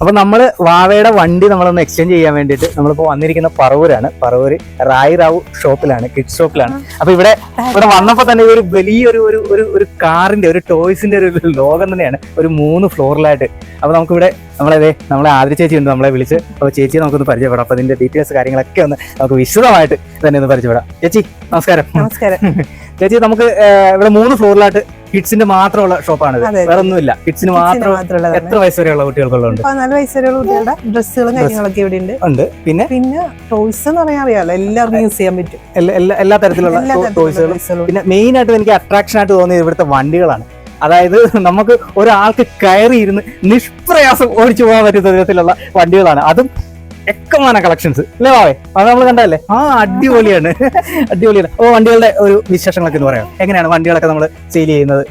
അപ്പൊ നമ്മൾ വാവയുടെ വണ്ടി നമ്മളൊന്ന് എക്സ്ചേഞ്ച് ചെയ്യാൻ വേണ്ടിയിട്ട് നമ്മളിപ്പോ വന്നിരിക്കുന്ന പറവൂരാണ്. പറവൂര് റായി റാവു ഷോപ്പിലാണ് കിഡ് ഷോപ്പിലാണ് അപ്പൊ ഇവിടെ ഇവിടെ വന്നപ്പോ തന്നെ ഒരു വലിയൊരു ഒരു ഒരു ഒരു കാറിന്റെ ഒരു ടോയ്സിന്റെ ഒരു ലോകം തന്നെയാണ്. ഒരു മൂന്ന് ഫ്ലോറിലായിട്ട്. അപ്പൊ നമുക്കിവിടെ നമ്മളെ നമ്മളെ ആദ്യ ചേച്ചി ഉണ്ട് നമ്മളെ വിളിച്ച്. അപ്പൊ ചേച്ചി നമുക്കൊന്ന് പരിചയപ്പെടാം. അപ്പൊ അതിന്റെ ഡീറ്റെയിൽസ് കാര്യങ്ങളൊക്കെ ഒന്ന് നമുക്ക് വിശദമായിട്ട് തന്നെ ഒന്ന് പരിചയപ്പെടാം. ചേച്ചി നമസ്കാരം. നമസ്കാരം. ചേച്ചി നമുക്ക് ഇവിടെ മൂന്ന് ഫ്ലോറിലായിട്ട് കിഡ്സിന്റെ മാത്രമുള്ള ഷോപ്പാണ്. വേറെ ഒന്നുമില്ല കിഡ്സിന് മാത്രം എത്ര വയസ്സ് കുട്ടികൾക്കുള്ള കുട്ടികൾക്കുള്ളുണ്ട് പതിനാല് വയസ്സുള്ള കുട്ടികളുടെ ഡ്രസ്സുകളും കാര്യങ്ങളൊക്കെ ഇവിടെ ഉണ്ട്. ഉണ്ട് പിന്നെ? പിന്നെ ടോയ്സ് എന്ന് പറയാൻ അറിയാലോ എല്ലാവർക്കും യൂസ് ചെയ്യാൻ പറ്റും. എല്ലാ- തരത്തിലുള്ള ടോയ്സുകളും പിന്നെ മെയിൻ ആയിട്ട് എനിക്ക് അട്രാക്ഷൻ ആയിട്ട് തോന്നിയത് ഇവിടുത്തെ വണ്ടികളാണ്. അതായത് നമുക്ക് ഒരാൾക്ക് കയറി ഇരുന്ന് നിഷ്പ്രയാസം ഓടിച്ചു പോകാൻ പറ്റുന്ന തരത്തിലുള്ള വണ്ടികളാണ്. അതും എക്കമാന കളക്ഷൻസ്. അല്ലേ വാവേ? അത് നമ്മൾ കണ്ടതല്ലേ? ആ അടിപൊളിയാണ്. അടിപൊളിയാണ്. അപ്പോൾ വണ്ടികളുടെ ഒരു വിശേഷങ്ങളൊക്കെ എന്ന് പറയാം. എങ്ങനെയാണ് വണ്ടികളൊക്കെ നമ്മൾ സെയിൽ ചെയ്യുന്നത്?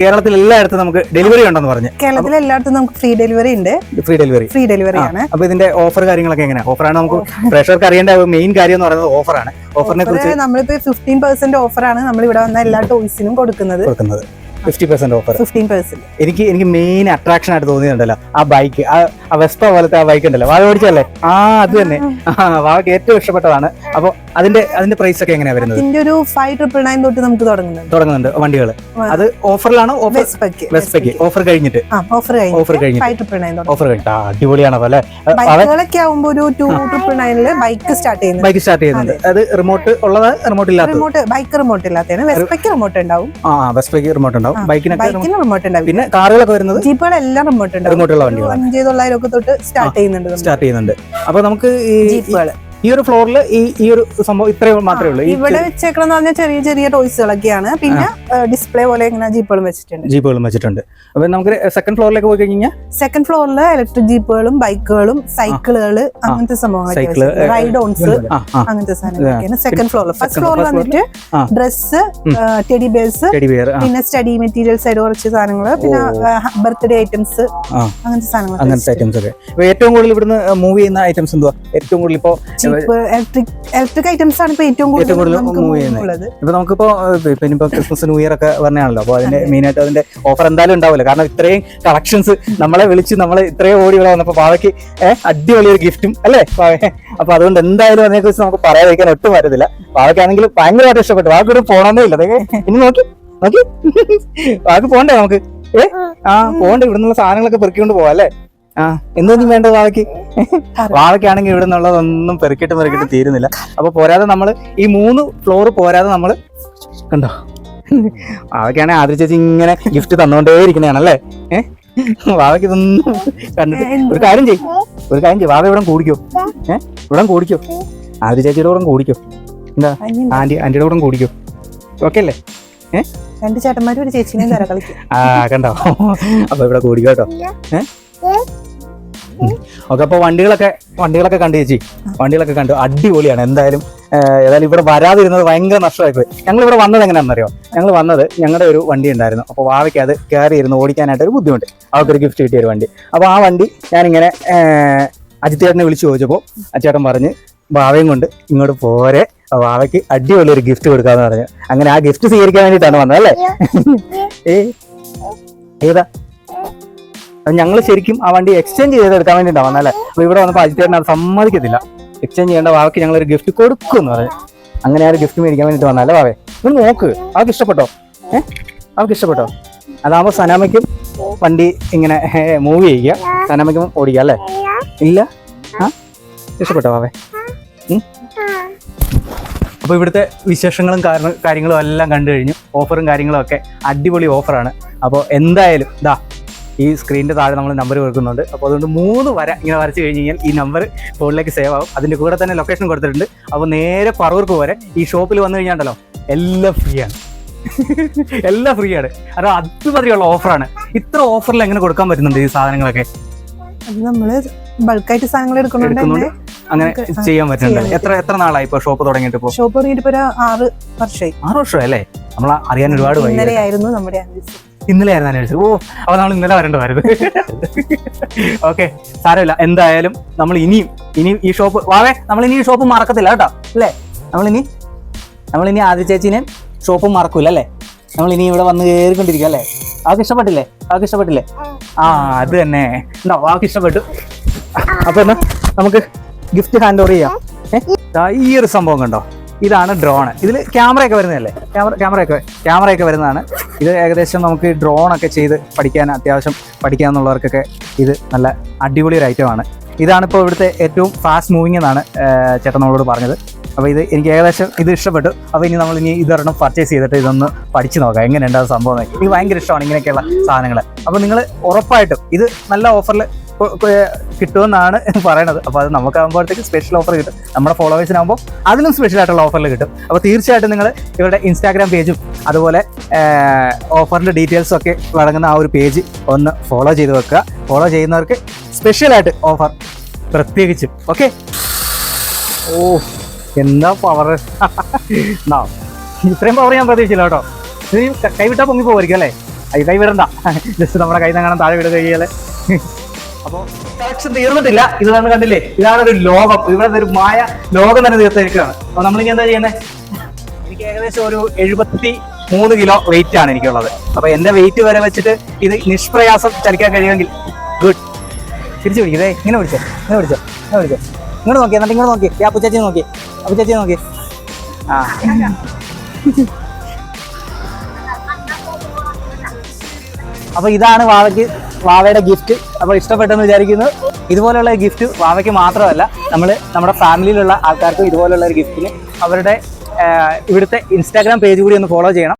കേരളത്തിൽ എല്ലായിടത്തും നമുക്ക് ഡെലിവറി ഉണ്ടെന്ന് പറഞ്ഞു. കേരളത്തിൽ എല്ലായിടത്തും നമുക്ക് ഫ്രീ ഡെലിവറി ഉണ്ട്. ഫ്രീ ഡെലിവറി ഫ്രീ ഡെലിവറി ആണ്. അപ്പൊ ഇതിന്റെ ഓഫർ കാര്യങ്ങളൊക്കെ എങ്ങനെയാണ് ഓഫറാണ് നമുക്ക് പ്രേക്ഷകർക്ക് അറിയേണ്ട മെയിൻ കാര്യം എന്ന് പറയുന്നത് ഓഫറാണ് ഓഫറിനെ കുറിച്ച് നമ്മളിപ്പോ ഫിഫ്റ്റീൻ പെർസെന്റ് ഓഫറാണ് നമ്മൾ ഇവിടെ വന്ന എല്ലാ ടോയ്സിനും കൊടുക്കുന്നത്. കൊടുക്കുന്നത്. Fifty percent offer fifteen percent എനിക്ക് എനിക്ക് മെയിൻ അട്രാക്ഷൻ ആയിട്ട് തോന്നിയിട്ടുണ്ടല്ലോ ആ ബൈക്ക് ആ വെസ്പ പോലത്തെ ആ ബൈക്ക് ഉണ്ടല്ലോ വാഴ ഓടിച്ചല്ലേ ആ അത് തന്നെ. വാഴക്ക് ഏറ്റവും ഇഷ്ടപ്പെട്ടതാണ്. അപ്പോൾ അതിന്റെ അതിന്റെ പ്രൈസ് ഒക്കെ എങ്ങനെയാ വരുന്നത്? ഇതിന്റെ ഒരു ഫൈവ് ട്രിപ്പിൾ നയൻ തൊട്ട് നമുക്ക് തുടങ്ങുന്നുണ്ട്. തുടങ്ങുന്നുണ്ട്. വണ്ടികൾ അത് ഓഫറിലാണോ? ഓഫർ വെസ്പെക്ക് ഓഫർ കഴിഞ്ഞിട്ട്. ആ ഓഫർ ഓഫർ കഴിഞ്ഞിട്ട്. ഓഫർ കഴിഞ്ഞിട്ട്. അടിപൊളിയാണ് അല്ലേ? ബൈക്കുകളൊക്കെ ആവുമ്പോ ഒരു ടു ട്രിപ്പിൾ നയനിൽ ബൈക്ക് സ്റ്റാർട്ട് ചെയ്യുന്നത് ബൈക്ക് സ്റ്റാർട്ട് ചെയ്യുന്നുണ്ട്. അത്. റിമോട്ട് ഉള്ളത് റിമോട്ട് ഇല്ലാത്തത്? റിമോട്ട് ബൈക്ക് റിമോട്ട് ഇല്ലാത്തതാണ്. വെസ്പെക്ക് റിമോട്ട് ഉണ്ടാവും. ആ വെസ്പെക്ക് റിമോട്ട് ഉണ്ടാവും. ബൈക്കിനൊക്കെ ബൈക്കിന് റിമോട്ട് ഉണ്ടാവും പിന്നെ കാറുകളൊക്കെ വരുന്നത്? ജീപ്പുകളെല്ലാം റിമോട്ട് ഉണ്ടാവും റിമോട്ട് ഉള്ള വണ്ടികളാണ്. അഞ്ചേ തൊള്ളായിരം ഒക്കെ തൊട്ട് സ്റ്റാർട്ട് ചെയ്യുന്നുണ്ട് സ്റ്റാർട്ട് ചെയ്യുന്നുണ്ട്. അപ്പൊ നമുക്ക് ഈ ജീപ്പുകൾ ഈ ഒരു ഫ്ലോറിൽ ഈ ഈ ഒരു സംഭവം ഇത്രയും മാത്രമേ ഉള്ളൂ. ഇവിടെ വെച്ചേക്കണം പറഞ്ഞാൽ ചെറിയ ചെറിയ ടോയ്സുകളൊക്കെയാണ് പിന്നെ ഡിസ്പ്ലേ പോലെ ഇങ്ങനെ ജീപ്പുകളും വെച്ചിട്ടുണ്ട്. ജീപ്പുകളും വെച്ചിട്ടുണ്ട്. അപ്പൊ നമുക്ക് സെക്കൻഡ് ഫ്ലോറിലേക്ക് പോയി കഴിഞ്ഞാൽ സെക്കൻഡ് ഫ്ലോറിൽ ഇലക്ട്രിക് ജീപ്പുകളും ബൈക്കുകളും സൈക്കിളുകൾ അങ്ങനത്തെ സൈക്കിൾ, റൈഡ് ഓൺസ് അങ്ങനത്തെ സാധനങ്ങളൊക്കെയാണ് സെക്കൻഡ് ഫ്ലോറിൽ ഫസ്റ്റ് ഫ്ലോറിൽ വന്നിട്ട് ഡ്രസ്സ് ഡ്രസ് ടെഡി ബേഴ്സ് പിന്നെ സ്റ്റഡി മെറ്റീരിയൽസ് ആയിട്ട് കുറച്ച് സാധനങ്ങൾ പിന്നെ ബർത്ത്ഡേ ഐറ്റംസ് അങ്ങനത്തെ സാധനങ്ങൾ അങ്ങനത്തെ ഐറ്റംസ് ഒക്കെ. ഏറ്റവും കൂടുതൽ ഇവിടുന്ന് മൂവ് ചെയ്യുന്ന ഐറ്റംസ് എന്തുവാ? ഏറ്റവും കൂടുതൽ ഇപ്പോ ഇലക്ട്രിക് ഇലക്ട്രിക് ഐറ്റംസ് ആണ് ഇപ്പൊ ഏറ്റവും കൂടുതൽ move ചെയ്യുന്നത്. ഇപ്പൊ നമുക്കിപ്പോ ക്രിസ്മസിന് ഇപ്പൊ ഇനിയിപ്പോ ക്രിസ്മസ് ന്യൂ ഇയർ ഒക്കെ പറഞ്ഞാണല്ലോ അപ്പോൾ അതിന്റെ മെയിൻ ആയിട്ട് അതിന്റെ ഓഫർ എന്തായാലും ഉണ്ടാവില്ല. കാരണം ഇത്രയും കളക്ഷൻസ് നമ്മളെ വിളിച്ച് നമ്മളെ ഇത്രയും ഓടി ഇവിടെ വന്നപ്പോൾ പാവയ്ക്ക് അടിപൊളിയൊരു അടിപൊളി ഒരു ഗിഫ്റ്റും അല്ലേ? പാവ അപ്പൊ അതുകൊണ്ട് എന്തായാലും അതിനെ കുറിച്ച് നമുക്ക് പറയാതിരിക്കാൻ ഒട്ടും പറ്റത്തില്ല പാവയ്ക്കാണെങ്കിൽ ഭയങ്കരമായിട്ട് ഇഷ്ടപ്പെട്ടു. വാക്ക് ഇവിടെ പോണമെന്നേ ഇല്ല. അതൊക്കെ ഇനി നോക്കി നോക്കി. വാക്ക് പോണ്ടേ നമുക്ക്? ഏ? ആ ഇവിടെ നിന്നുള്ള സാധനങ്ങളൊക്കെ പെറുക്കിക്കൊണ്ട് പോവാം അല്ലേ? ആ എന്തൊന്നും വേണ്ട വാവയ്ക്ക് വാവയ്ക്കാണെങ്കിൽ ഇവിടെ നിന്നുള്ളതൊന്നും പെറുക്കിട്ട് പെറുക്കിട്ട് തീരുന്നില്ല. അപ്പൊ പോരാതെ നമ്മൾ ഈ മൂന്ന് ഫ്ലോർ പോരാതെ നമ്മൾ കണ്ടോ? വാവയ്ക്കാണെങ്കിൽ ആദ്യ ചേച്ചി ഇങ്ങനെ ഗിഫ്റ്റ് തന്നോണ്ടേ ഇരിക്കുന്നതാണല്ലേ ഏഹ് വാവയ്ക്ക് ഇതൊന്നും കണ്ടിട്ട് ഒരു കാര്യം ചെയ്യും. ഒരു കാര്യം ചെയ്യും. വാവ ഇവിടെ കൂടിക്കോ. ഏഹ് ഇവിടെ കൂടിക്കോ. ആദ്യ ചേച്ചിയുടെ കൂടെ കൂടിക്കോ. എന്താ? ആന്റി ആന്റിയുടെ കൂടെ കൂടിക്കോ. ഓക്കെ അല്ലേ? രണ്ട് ചേട്ടന്മാരും ഒരു ചേച്ചിനെ തര കളിക്കും. ആ കണ്ടോ? അപ്പൊ ഇവിടെ കൂടിക്കോ കേട്ടോ. ഏഹ് ഓക്കെ അപ്പൊ വണ്ടികളൊക്കെ വണ്ടികളൊക്കെ കണ്ടു ചേച്ചി. വണ്ടികളൊക്കെ കണ്ടു. അടിപൊളിയാണ്. എന്തായാലും ഏഹ്, ഏതായാലും ഇവിടെ വരാതിരുന്നത് ഭയങ്കര നഷ്ടമായി പോയി ഞങ്ങൾ ഇവിടെ വന്നത് എങ്ങനെയാണെന്നറിയോ ഞങ്ങൾ വന്നത് ഞങ്ങളുടെ ഒരു വണ്ടി ഉണ്ടായിരുന്നു. അപ്പോൾ വാവയ്ക്ക് അത് കയറി ഇരുന്ന് ഓടിക്കാനായിട്ട് ഒരു ബുദ്ധിമുട്ട്. അവർക്കൊരു ഗിഫ്റ്റ് കിട്ടിയ ഒരു വണ്ടി. അപ്പോൾ ആ വണ്ടി ഞാനിങ്ങനെ അജിത്തേട്ടനെ അജിത് ചേട്ടനെ വിളിച്ചു ചോദിച്ചപ്പോൾ അച്ചേട്ടൻ പറഞ്ഞ് വാവയും കൊണ്ട് ഇങ്ങോട്ട് പോരെ. വാവയ്ക്ക് അടിപൊളി ഒരു ഗിഫ്റ്റ് കൊടുക്കാന്ന് പറഞ്ഞു. അങ്ങനെ ആ ഗിഫ്റ്റ് സ്വീകരിക്കാൻ വേണ്ടിയിട്ടാണ് വന്നത് അല്ലേ? ഏ ഏതാ? ഞങ്ങൾ ശരിക്കും ആ വണ്ടി എക്സ്ചേഞ്ച് ചെയ്തെടുക്കാൻ വേണ്ടിയിട്ടാണ് വന്നല്ലേ അപ്പൊ ഇവിടെ വന്നപ്പോൾ അജിത്തേട്ടൻ അത് സമ്മതിക്കത്തില്ല. എക്സ്ചേഞ്ച് ചെയ്യേണ്ട വാവയ്ക്ക് ഞങ്ങൾ ഒരു ഗിഫ്റ്റ് കൊടുക്കും എന്ന് പറയും. അങ്ങനെ ആ ഒരു ഗിഫ്റ്റ് മേടിക്കാൻ വേണ്ടിയിട്ട് വന്നാലേ വാവേ? നിങ്ങൾ നോക്ക്. അവർക്ക് ഇഷ്ടപ്പെട്ടോ? ഏഹ് അവർക്ക് ഇഷ്ടപ്പെട്ടോ? അതാകുമ്പോൾ സനാമയ്ക്കും വണ്ടി ഇങ്ങനെ മൂവ് ചെയ്യുക. സനാമയ്ക്കും ഓടിക്കുക അല്ലേ? ഇല്ല? ആ? ഇഷ്ടപ്പെട്ടോ വാവേ? അപ്പോൾ ഇവിടുത്തെ വിശേഷങ്ങളും കാരണം കാര്യങ്ങളും എല്ലാം കണ്ടു കഴിഞ്ഞു. ഓഫറും കാര്യങ്ങളും ഒക്കെ അടിപൊളി ഓഫറാണ് അപ്പോൾ എന്തായാലും ദാ ഈ സ്ക്രീനിന്റെ താഴെ നമ്മൾ നമ്പർ കൊടുക്കുന്നുണ്ട്. അപ്പോൾ അതുകൊണ്ട് മൂന്ന് വര ഇങ്ങനെ വരച്ച് കഴിഞ്ഞ് കഴിഞ്ഞാൽ ഈ നമ്പർ ഫോണിലേക്ക് സേവ് ആവും. അതിന്റെ കൂടെ തന്നെ ലൊക്കേഷൻ കൊടുത്തിട്ടുണ്ട്. അപ്പോൾ നേരെ പറവൂർക്ക് പോരെ. ഈ ഷോപ്പിൽ വന്നു കഴിഞ്ഞാണ്ടല്ലോ എല്ലാം ഫ്രീ ആണ്. എല്ലാം ഫ്രീ ആണ്. അത് അതുമതിയുള്ള ഓഫറാണ് ഇത്ര ഓഫറിൽ എങ്ങനെ കൊടുക്കാൻ പറ്റുന്നുണ്ട് ഈ സാധനങ്ങളൊക്കെ? നമ്മൾ ബൾക്കായിട്ട് സാധനങ്ങൾ എടുക്കുന്നോണ്ട് അങ്ങനെ ചെയ്യാൻ പറ്റുന്നുണ്ട് എത്ര എത്ര നാളായി ഇപ്പൊ ഷോപ്പ് തുടങ്ങിയിട്ട് ഇപ്പോൾ ഷോപ്പ് തുടങ്ങിയിട്ട് ഇപ്പൊ ആറ് വർഷമായി ആറ് വർഷമായി അല്ലേ നമ്മൾ അറിയാൻ ഒരുപാട് വൈകി ഇന്നലെ ആയിരുന്നു നമ്മുടെ ഇന്നലെ ആയിരുന്നു ആനിവേഴ്സറി ഓ അപ്പൊ നമ്മൾ ഇന്നലെ വരേണ്ടതായിരുന്നു. ഓക്കെ സാരമില്ല. എന്തായാലും നമ്മൾ ഇനിയും ഇനി ഈ ഷോപ്പ് വാവേ നമ്മൾ ഇനി ഈ ഷോപ്പ് മറക്കത്തില്ല കേട്ടോ. അല്ലേ? നമ്മളിനി നമ്മളിനി ആദ്യ ചേച്ചിനെ ഷോപ്പ് മറക്കൂല അല്ലേ? നമ്മൾ ഇനി ഇവിടെ വന്ന് കയറിക്കൊണ്ടിരിക്കുക അല്ലേ? ആൾക്ക് ഇഷ്ടപ്പെട്ടില്ലേ? ആൾക്ക് ഇഷ്ടപ്പെട്ടില്ലേ? ആ അത് തന്നെ. ഉണ്ടോ? ആൾക്ക് ഇഷ്ടപ്പെട്ടു. അപ്പൊ എന്നാ നമുക്ക് ഗിഫ്റ്റ് ഹാൻഡ് ഓവർ ചെയ്യാം. ഈ ഒരു സംഭവം കണ്ടോ? ഇതാണ് ഡ്രോണ് ഇതിൽ ക്യാമറയൊക്കെ വരുന്നതല്ലേ? ക്യാമറ ക്യാമറയൊക്കെ ക്യാമറയൊക്കെ വരുന്നതാണ്. ഇത് ഏകദേശം നമുക്ക് ഡ്രോണൊക്കെ ചെയ്ത് പഠിക്കാൻ അത്യാവശ്യം പഠിക്കാന്നുള്ളവർക്കൊക്കെ ഇത് നല്ല അടിപൊളി ഒരു ഐറ്റമാണ് ഇതാണ് ഇപ്പോൾ ഇവിടുത്തെ ഏറ്റവും ഫാസ്റ്റ് മൂവിങ് എന്നാണ് ചേട്ടൻ നമ്മളോട് പറഞ്ഞത്. അപ്പോൾ ഇത് എനിക്ക് ഏകദേശം ഇത് ഇഷ്ടപ്പെട്ടു. അപ്പോൾ ഇനി നമ്മൾ ഇനി ഇതൊരെണ്ണം പർച്ചേസ് ചെയ്തിട്ട് ഇതൊന്ന് പഠിച്ചു നോക്കാം. എങ്ങനെയുണ്ട് അത് സംഭവം. എനിക്ക് ഭയങ്കര ഇഷ്ടമാണ് ഇങ്ങനെയൊക്കെയുള്ള സാധനങ്ങൾ അപ്പോൾ നിങ്ങൾ ഉറപ്പായിട്ടും ഇത് നല്ല ഓഫറിൽ കിട്ടുമെന്നാണ് പറയണത്. അപ്പോൾ അത് നമുക്കാകുമ്പോഴത്തേക്ക് സ്പെഷ്യൽ ഓഫർ കിട്ടും. നമ്മുടെ ഫോളോവേഴ്സിനാകുമ്പോൾ അതിലും സ്പെഷ്യൽ ആയിട്ടുള്ള ഓഫറിൽ കിട്ടും. അപ്പോൾ തീർച്ചയായിട്ടും നിങ്ങൾ ഇവരുടെ ഇൻസ്റ്റാഗ്രാം പേജും അതുപോലെ ഓഫറിന്റെ ഡീറ്റെയിൽസും ഒക്കെ വഴങ്ങുന്ന ആ ഒരു പേജ് ഒന്ന് ഫോളോ ചെയ്ത് വെക്കുക. ഫോളോ ചെയ്യുന്നവർക്ക് സ്പെഷ്യലായിട്ട് ഓഫർ പ്രത്യേകിച്ചും. ഓക്കെ ഓ എന്താ പവർ ഇത്രയും പവർ ഞാൻ പ്രതീക്ഷിച്ചില്ല കേട്ടോ. ഇത് കൈവിട്ടാൽ പൊങ്ങി പോകുമായിരിക്കും അല്ലേ? അത് കൈവിടണ്ട. ജസ്റ്റ് നമ്മുടെ കൈ കാണാൻ താഴെ വിടുക അപ്പോൾ കളക്ഷൻ തീർന്നിട്ടില്ല. ഇത് നമ്മൾ കണ്ടില്ലേ? ഇതാണ് ഒരു ലോകം. ഇവിടെ ഒരു മായ ലോകം തന്നെ തീർത്തിരിക്കുകയാണ്. അപ്പൊ നമ്മളിനി എന്താ ചെയ്യുന്നത് എനിക്ക് ഏകദേശം ഒരു എഴുപത്തി മൂന്ന് കിലോ വെയിറ്റ് ആണ് എനിക്കുള്ളത്. അപ്പൊ എന്റെ വെയിറ്റ് വരെ വെച്ചിട്ട് ഇത് നിഷ്പ്രയാസം ചലിക്കാൻ കഴിയുമെങ്കിൽ ഗുഡ് തിരിച്ചു പിടിക്കതേ ഇങ്ങനെ പിടിച്ചോ. ഇങ്ങനെ പിടിച്ചോ. ഇങ്ങനെ പിടിച്ചോ. ഇങ്ങോട്ട് നോക്കി. എന്നിട്ട് ഇങ്ങോട്ട് നോക്കി. ആ പുച്ചാച്ചി നോക്കി. ആ പുച്ചാച്ചി നോക്കി. ആ. അപ്പൊ ഇതാണ് വാവയ്ക്ക് വാവയുടെ ഗിഫ്റ്റ് അപ്പോൾ ഇഷ്ടപ്പെട്ടെന്ന് വിചാരിക്കുന്നു. ഇതുപോലെയുള്ള ഗിഫ്റ്റ് വാവയ്ക്ക് മാത്രമല്ല നമ്മൾ നമ്മുടെ ഫാമിലിയിലുള്ള ആൾക്കാർക്കും ഇതുപോലെയുള്ള ഒരു ഗിഫ്റ്റിന് അവരുടെ ഇവിടുത്തെ ഇൻസ്റ്റാഗ്രാം പേജ് കൂടി ഒന്ന് ഫോളോ ചെയ്യണം.